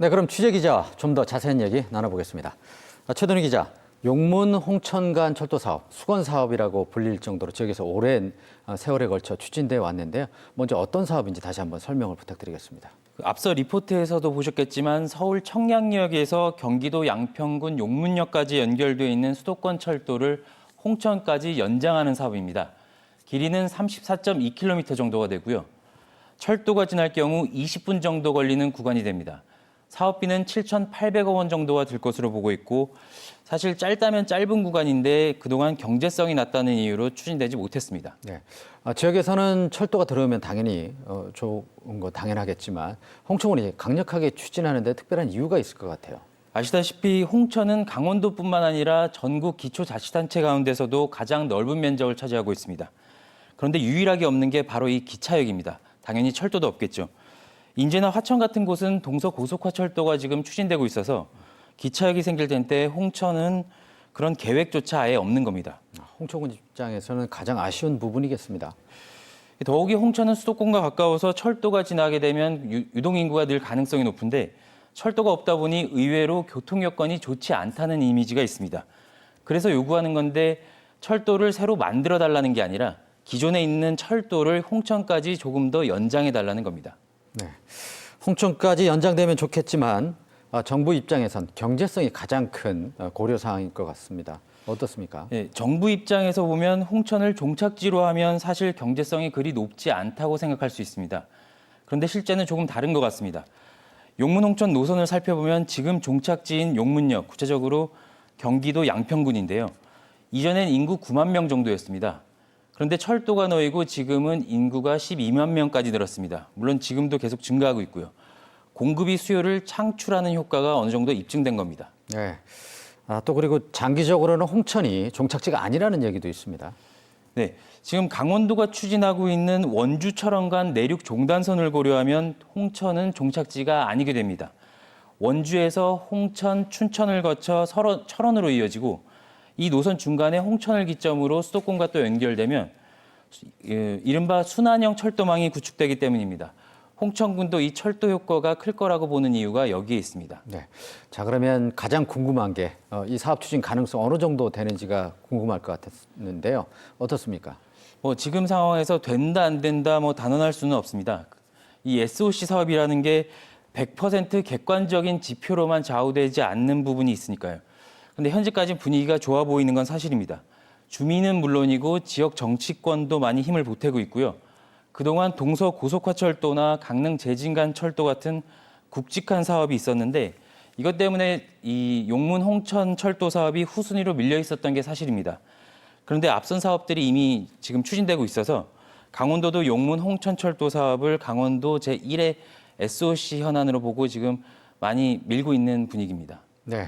네, 그럼 취재 기자 좀 더 자세한 얘기 나눠보겠습니다. 아, 최동희 기자, 용문 홍천 간 철도 사업, 수건 사업이라고 불릴 정도로 지역에서 오랜 아, 세월에 걸쳐 추진돼 왔는데요. 먼저 어떤 사업인지 다시 한번 설명을 부탁드리겠습니다. 그 앞서 리포트에서도 보셨겠지만 서울 청량역에서 경기도 양평군 용문역까지 연결되어 있는 수도권 철도를 홍천까지 연장하는 사업입니다. 길이는 34.2km 정도가 되고요. 철도가 지날 경우 20분 정도 걸리는 구간이 됩니다. 사업비는 7,800억 원 정도가 들 것으로 보고 있고 사실 짧다면 짧은 구간인데 그동안 경제성이 낮다는 이유로 추진되지 못했습니다. 네. 아, 지역에서는 철도가 들어오면 당연히 어, 좋은 거 당연하겠지만 홍천군이 강력하게 추진하는데 특별한 이유가 있을 것 같아요. 아시다시피 홍천은 강원도뿐만 아니라 전국 기초 자치단체 가운데서도 가장 넓은 면적을 차지하고 있습니다. 그런데 유일하게 없는 게 바로 이 기차역입니다. 당연히 철도도 없겠죠. 인제나 화천 같은 곳은 동서 고속화철도가 지금 추진되고 있어서 기차역이 생길 텐데 홍천은 그런 계획조차 아예 없는 겁니다. 아, 홍천군 입장에서는 가장 아쉬운 부분이겠습니다. 더욱이 홍천은 수도권과 가까워서 철도가 지나게 되면 유- 유동 인구가 늘 가능성이 높은데 철도가 없다 보니 의외로 교통 여건이 좋지 않다는 이미지가 있습니다. 그래서 요구하는 건데 철도를 새로 만들어 달라는 게 아니라 기존에 있는 철도를 홍천까지 조금 더 연장해 달라는 겁니다. 네. 홍천까지 연장되면 좋겠지만 아, 정부 입장에선 경제성이 가장 큰 어, 고려 사항일 것 같습니다. 어떻습니까? 예, 정부 입장에서 보면 홍천을 종착지로 하면 사실 경제성이 그리 높지 않다고 생각할 수 있습니다. 그런데 실제는 조금 다른 것 같습니다. 용문 홍천 노선을 살펴보면 지금 종착지인 용문역, 구체적으로 경기도 양평군인데요. 이전엔 인구 9만 명 정도였습니다. 그런데 철도가 놓이고 지금은 인구가 12만 명까지 늘었습니다. 물론 지금도 계속 증가하고 있고요. 공급이 수요를 창출하는 효과가 어느 정도 입증된 겁니다. 네. 아, 또 그리고 장기적으로는 홍천이 종착지가 아니라는 얘기도 있습니다. 네, 지금 강원도가 추진하고 있는 원주 철원 간 내륙 종단선을 고려하면 홍천은 종착지가 아니게 됩니다. 원주에서 홍천, 춘천을 거쳐 철원으로 이어지고 이 노선 중간에 홍천을 기점으로 수도권과 또 연결되면 예, 이른바 순환형 철도망이 구축되기 때문입니다. 홍천군도 이 철도 효과가 클 거라고 보는 이유가 여기에 있습니다. 네. 자, 그러면 가장 궁금한 게 이 사업 추진 가능성 어느 정도 되는지가 궁금할 것 같았는데요. 어떻습니까? 뭐 지금 상황에서 된다 안 된다 뭐 단언할 수는 없습니다. 이 SOC 사업이라는 게 100% 객관적인 지표로만 좌우되지 않는 부분이 있으니까요. 근데 현재까지 분위기가 좋아 보이는 건 사실입니다. 주민은 물론이고 지역 정치권도 많이 힘을 보태고 있고요. 그동안 동서 고속화철도나 강릉 제진간 철도 같은 굵직한 사업이 있었는데 이것 때문에 이 용문 홍천 철도 사업이 후순위로 밀려 있었던 게 사실입니다. 그런데 앞선 사업들이 이미 지금 추진되고 있어서 강원도도 용문 홍천 철도 사업을 강원도 제1의 SOC 현안으로 보고 지금 많이 밀고 있는 분위기입니다. 네.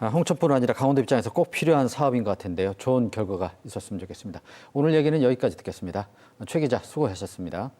아, 홍천뿐 아니라 강원도 입장에서 꼭 필요한 사업인 것 같은데요. 좋은 결과가 있었으면 좋겠습니다. 오늘 얘기는 여기까지 듣겠습니다. 최 기자 수고하셨습니다.